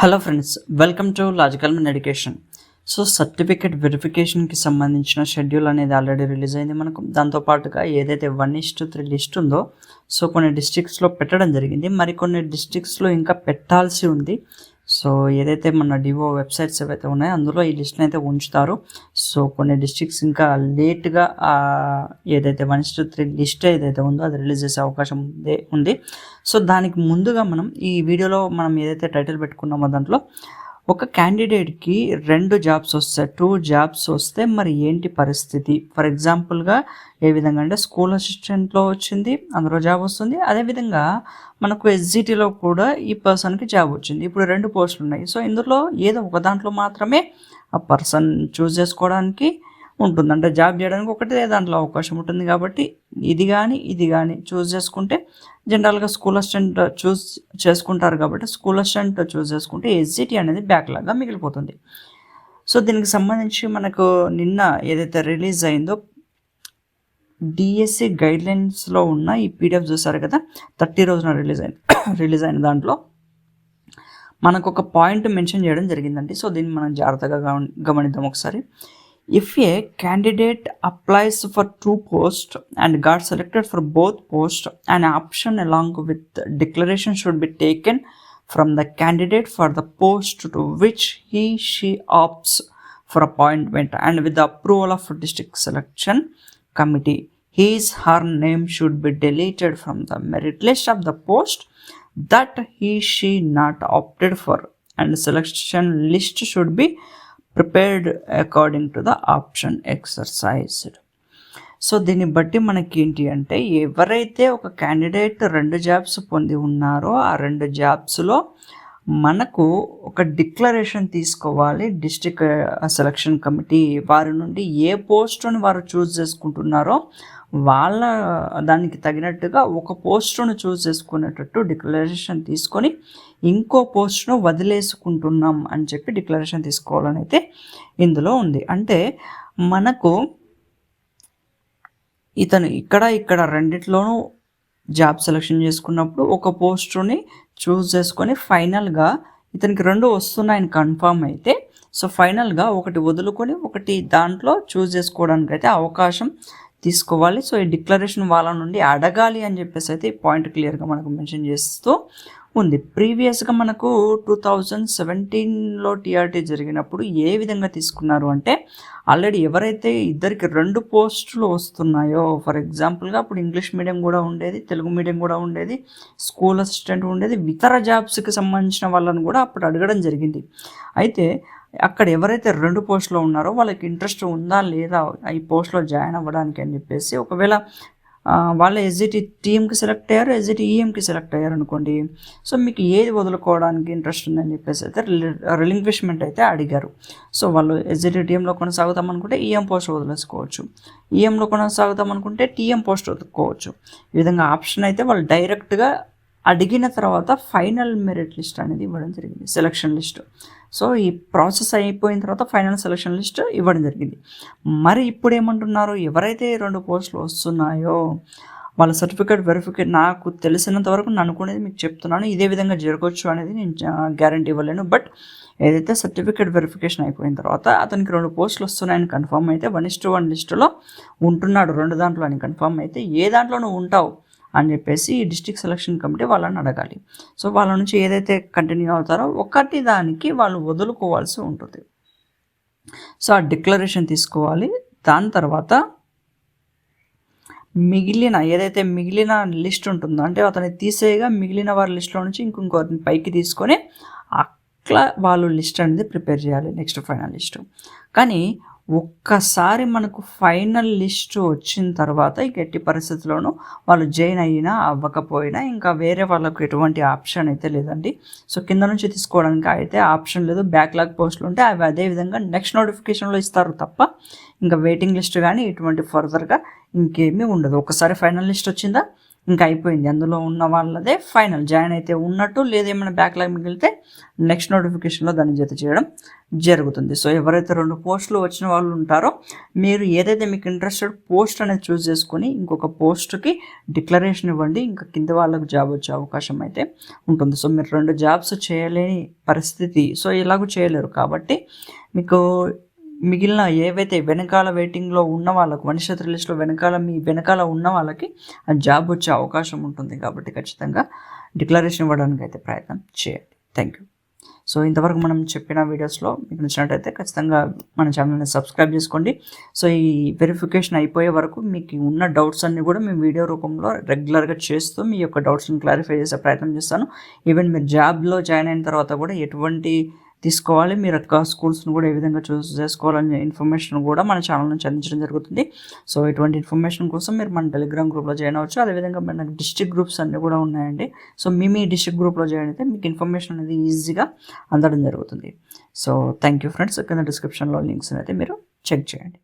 Hello friends welcome to logical men education so certificate వెరిఫికేషన్కి సంబంధించిన schedule అనేది already release అయింది మనకు. దాంతోపాటుగా ఏదైతే వన్ ఇస్ట్ త్రీ లిస్ట్ ఉందో సో కొన్ని డిస్ట్రిక్ట్స్లో పెట్టడం జరిగింది. మరికొన్ని డిస్ట్రిక్ట్స్లో ఇంకా పెట్టాల్సి ఉంది. సో ఏదైతే మన డివో వెబ్సైట్స్ ఏవైతే ఉన్నాయో అందులో ఈ లిస్ట్ని అయితే ఉంచుతారు. సో కొన్ని డిస్ట్రిక్ట్స్ ఇంకా లేట్గా ఏదైతే వన్ ఇస్ త్రీ లిస్ట్ ఏదైతే ఉందో అది రిలీజ్ చేసే అవకాశం ఉంది ఉంది. సో దానికి ముందుగా మనం ఈ వీడియోలో మనం ఏదైతే టైటిల్ పెట్టుకున్నామో దాంట్లో ఒక క్యాండిడేట్కి రెండు జాబ్స్ వస్తాయి. టూ జాబ్స్ వస్తే మరి ఏంటి పరిస్థితి? ఫర్ ఎగ్జాంపుల్గా ఏ విధంగా అంటే స్కూల్ అసిస్టెంట్లో వచ్చింది అందులో జాబ్ వస్తుంది. అదేవిధంగా మనకు ఎస్జిటిలో కూడా ఈ పర్సన్కి జాబ్ వచ్చింది. ఇప్పుడు రెండు పోస్టులు ఉన్నాయి. సో ఇందులో ఏదో ఒక దాంట్లో మాత్రమే ఆ పర్సన్ చూస్ చేసుకోవడానికి ఉంటుంది. అంటే జాబ్ చేయడానికి ఒకటే దాంట్లో అవకాశం ఉంటుంది కాబట్టి ఇది కానీ ఇది కానీ చూస్ చేసుకుంటే జనరల్గా స్కూల్ అసిస్టెంట్ చూస్ చేసుకుంటారు కాబట్టి స్కూల్ అసిస్టెంట్ చూస్ చేసుకుంటే ఎస్జిటి అనేది బ్యాక్లాగా మిగిలిపోతుంది. సో దీనికి సంబంధించి మనకు నిన్న ఏదైతే రిలీజ్ అయిందో డిఎస్సి గైడ్లైన్స్లో ఉన్న ఈ పీడిఎఫ్ చూసారు కదా థర్టీ రోజున రిలీజ్ అయింది రిలీజ్ అయిన దాంట్లో మనకు ఒక పాయింట్ మెన్షన్ చేయడం జరిగిందండి. సో దీన్ని మనం జాగ్రత్తగా గమనిద్దాం ఒకసారి. If a candidate applies for two posts and got selected for both posts, an option along with declaration should be taken from the candidate for the post to which he she opts for appointment. And with the approval of district selection committee his her name should be deleted from the merit list of the post that he she not opted for. And selection list should be prepared according to the option exercised so దీన్ని బట్టి మనకి ఏంటి అంటే ఎవరైతే ఒక candidate రెండు jobs పొంది ఉన్నారో ఆ రెండు జాబ్స్లో మనకు ఒక డిక్లరేషన్ తీసుకోవాలి డిస్టిక్ సెలక్షన్ కమిటీ వారి నుండి ఏ పోస్టును వారు చూస్ చేసుకుంటున్నారో వాళ్ళ దానికి తగినట్టుగా ఒక పోస్టును చూస్ చేసుకునేటట్టు డిక్లరేషన్ తీసుకొని ఇంకో పోస్ట్ను వదిలేసుకుంటున్నాం అని చెప్పి డిక్లరేషన్ తీసుకోవాలని అయితే ఇందులో ఉంది. అంటే మనకు ఇతను ఇక్కడ ఇక్కడ రెండిట్లోనూ జాబ్ సెలెక్షన్ చేసుకున్నప్పుడు ఒక పోస్టుని చూస్ చేసుకొని ఫైనల్గా ఇతనికి రెండు వస్తున్నాయని కన్ఫామ్ అయితే సో ఫైనల్గా ఒకటి వదులుకొని ఒకటి దాంట్లో చూస్ చేసుకోవడానికి అయితే అవకాశం తీసుకోవాలి. సో ఈ డిక్లరేషన్ వాళ్ళ నుండి అడగాలి అని చెప్పేసి అయితే ఈ పాయింట్ క్లియర్గా మనకు మెన్షన్ చేస్తూ ఉంది. ప్రీవియస్గా మనకు టూ థౌజండ్ సెవెంటీన్లో టీఆర్టీ జరిగినప్పుడు ఏ విధంగా తీసుకున్నారు అంటే ఆల్రెడీ ఎవరైతే ఇద్దరికి రెండు పోస్టులు వస్తున్నాయో ఫర్ ఎగ్జాంపుల్గా అప్పుడు ఇంగ్లీష్ మీడియం కూడా ఉండేది తెలుగు మీడియం కూడా ఉండేది స్కూల్ అసిస్టెంట్ ఉండేది ఇతర జాబ్స్కి సంబంధించిన వాళ్ళని కూడా అప్పుడు అడగడం జరిగింది. అయితే అక్కడ ఎవరైతే రెండు పోస్టులో ఉన్నారో వాళ్ళకి ఇంట్రెస్ట్ ఉందా లేదా ఈ పోస్ట్లో జాయిన్ అవ్వడానికి అని చెప్పేసి ఒకవేళ వాళ్ళు ఎస్జిటి టీఎంకి సెలెక్ట్ అయ్యారు ఎస్జిటి ఈఎంకి సెలెక్ట్ అయ్యారు అనుకోండి. సో మీకు ఏది వదులుకోవడానికి ఇంట్రెస్ట్ ఉందని చెప్పేసి అయితే రిలింక్విష్మెంట్ అయితే అడిగారు. సో వాళ్ళు ఎస్జిటి టీఎంలో కొనసాగుతాం అనుకుంటే ఈఎం పోస్ట్ వదిలేసుకోవచ్చు. ఈఎంలో కొనసాగుతాం అనుకుంటే టీఎం పోస్ట్ వదులుకోవచ్చు ఈ విధంగా ఆప్షన్ అయితే వాళ్ళు డైరెక్ట్గా అడిగిన తర్వాత ఫైనల్ మెరిట్ లిస్ట్ అనేది ఇవ్వడం జరిగింది సెలక్షన్ లిస్ట్. సో ఈ ప్రాసెస్ అయిపోయిన తర్వాత ఫైనల్ సెలక్షన్ లిస్ట్ ఇవ్వడం జరిగింది. మరి ఇప్పుడు ఏమంటున్నారు? ఎవరైతే రెండు పోస్టులు వస్తున్నాయో వాళ్ళ సర్టిఫికేట్ వెరిఫికేట్ నాకు తెలిసినంత వరకు నేను అనుకునేది మీకు చెప్తున్నాను. ఇదే విధంగా జరగవచ్చు అనేది నేను గ్యారంటీ ఇవ్వలేను. బట్ ఏదైతే సర్టిఫికేట్ వెరిఫికేషన్ అయిపోయిన తర్వాత అతనికి రెండు పోస్టులు వస్తున్నాయని కన్ఫర్మ్ అయితే వన్ ఇస్ టు వన్ లిస్టులో ఉంటున్నాడు. రెండు దాంట్లో అని కన్ఫర్మ్ అయితే ఏ దాంట్లో నువ్వు ఉంటావు. అని చెప్పేసి డిస్టిక్ డిస్ట్రిక్ట్ సెలక్షన్ కమిటీ వాళ్ళని అడగాలి. సో వాళ్ళ నుంచి ఏదైతే కంటిన్యూ అవుతారో ఒకటి దానికి వాళ్ళు వదులుకోవాల్సి ఉంటుంది. సో ఆ డిక్లరేషన్ తీసుకోవాలి. దాని తర్వాత మిగిలిన ఏదైతే మిగిలిన లిస్ట్ ఉంటుందో అంటే అతన్ని తీసేయగా మిగిలిన వారి లిస్ట్లో నుంచి ఇంకొకరిని పైకి తీసుకొని అట్లా వాళ్ళు లిస్ట్ అనేది ప్రిపేర్ చేయాలి నెక్స్ట్ ఫైనల్ లిస్ట్. కానీ ఒక్కసారి మనకు ఫైనల్ లిస్ట్ వచ్చిన తర్వాత ఈ గట్టి పరిస్థితుల్లోనూ వాళ్ళు జాయిన్ అయినా అవ్వకపోయినా ఇంకా వేరే వాళ్ళకు ఎటువంటి ఆప్షన్ అయితే లేదండి. సో కింద నుంచి తీసుకోవడానికి అయితే ఆప్షన్ లేదు. బ్యాక్లాగ్ పోస్టులు ఉంటే అవి అదేవిధంగా నెక్స్ట్ నోటిఫికేషన్లో ఇస్తారు తప్ప ఇంకా వెయిటింగ్ లిస్ట్ కానీ ఇటువంటి ఫర్దర్గా ఇంకేమీ ఉండదు. ఒకసారి ఫైనల్ లిస్ట్ వచ్చిందా? ఇంకా అయిపోయింది. అందులో ఉన్న వాళ్ళదే ఫైనల్. జాయిన్ అయితే ఉన్నట్టు లేదేమైనా ఏమైనా బ్యాక్లాగ్ మిగిలితే నెక్స్ట్ నోటిఫికేషన్లో దాన్ని జత చేయడం జరుగుతుంది. సో ఎవరైతే రెండు పోస్టులు వచ్చిన వాళ్ళు ఉంటారో మీరు ఏదైతే మీకు ఇంట్రెస్టెడ్ పోస్ట్ అనేది చూస్ చేసుకొని ఇంకొక పోస్ట్కి డిక్లరేషన్ ఇవ్వండి. ఇంకా కింద వాళ్ళకు జాబ్ వచ్చే అవకాశం అయితే ఉంటుంది. సో మీరు రెండు జాబ్స్ చేయలేని పరిస్థితి. సో ఇలాగూ చేయలేరు. కాబట్టి మీకు మిగిలిన ఏవైతే వెనకాల వెయిటింగ్లో ఉన్న వాళ్ళకు మనిషి లిస్ట్లో వెనకాల మీ వెనకాల ఉన్న వాళ్ళకి ఆ జాబ్ వచ్చే అవకాశం ఉంటుంది కాబట్టి ఖచ్చితంగా డిక్లరేషన్ ఇవ్వడానికి అయితే ప్రయత్నం చేయండి. థ్యాంక్ యూ సో ఇంతవరకు మనం చెప్పిన వీడియోస్లో మీకు నచ్చినట్టయితే ఖచ్చితంగా మన ఛానల్ని సబ్స్క్రైబ్ చేసుకోండి. సో ఈ వెరిఫికేషన్ అయిపోయే వరకు మీకు ఉన్న డౌట్స్ అన్నీ కూడా మేము వీడియో రూపంలో రెగ్యులర్గా చేస్తూ మీ యొక్క డౌట్స్ని క్లారిఫై చేసే ప్రయత్నం చేస్తాను. ఈవెన్ మీరు జాబ్లో జాయిన్ అయిన తర్వాత కూడా ఎటువంటి తీసుకోవాలి. మీరు యొక్క స్కూల్స్ను కూడా ఏ విధంగా చూస్ చేసుకోవాలనే ఇన్ఫర్మేషన్ కూడా మన ఛానల్ నుంచి అందించడం జరుగుతుంది. సో ఇటువంటి ఇన్ఫర్మేషన్ కోసం మీరు మన టెలిగ్రామ్ గ్రూప్లో జాయిన్ అవ్వచ్చు. అదేవిధంగా మన డిస్ట్రిక్ట్ గ్రూప్స్ అన్నీ కూడా ఉన్నాయండి. సో మీ మీ డిస్ట్రిక్ట్ గ్రూప్లో జాయిన్ అయితే మీకు ఇన్ఫర్మేషన్ అనేది ఈజీగా అందడం జరుగుతుంది. సో థ్యాంక్ యూ ఫ్రెండ్స్ కింద డిస్క్రిప్షన్లో లింక్స్ అయితే మీరు చెక్ చేయండి.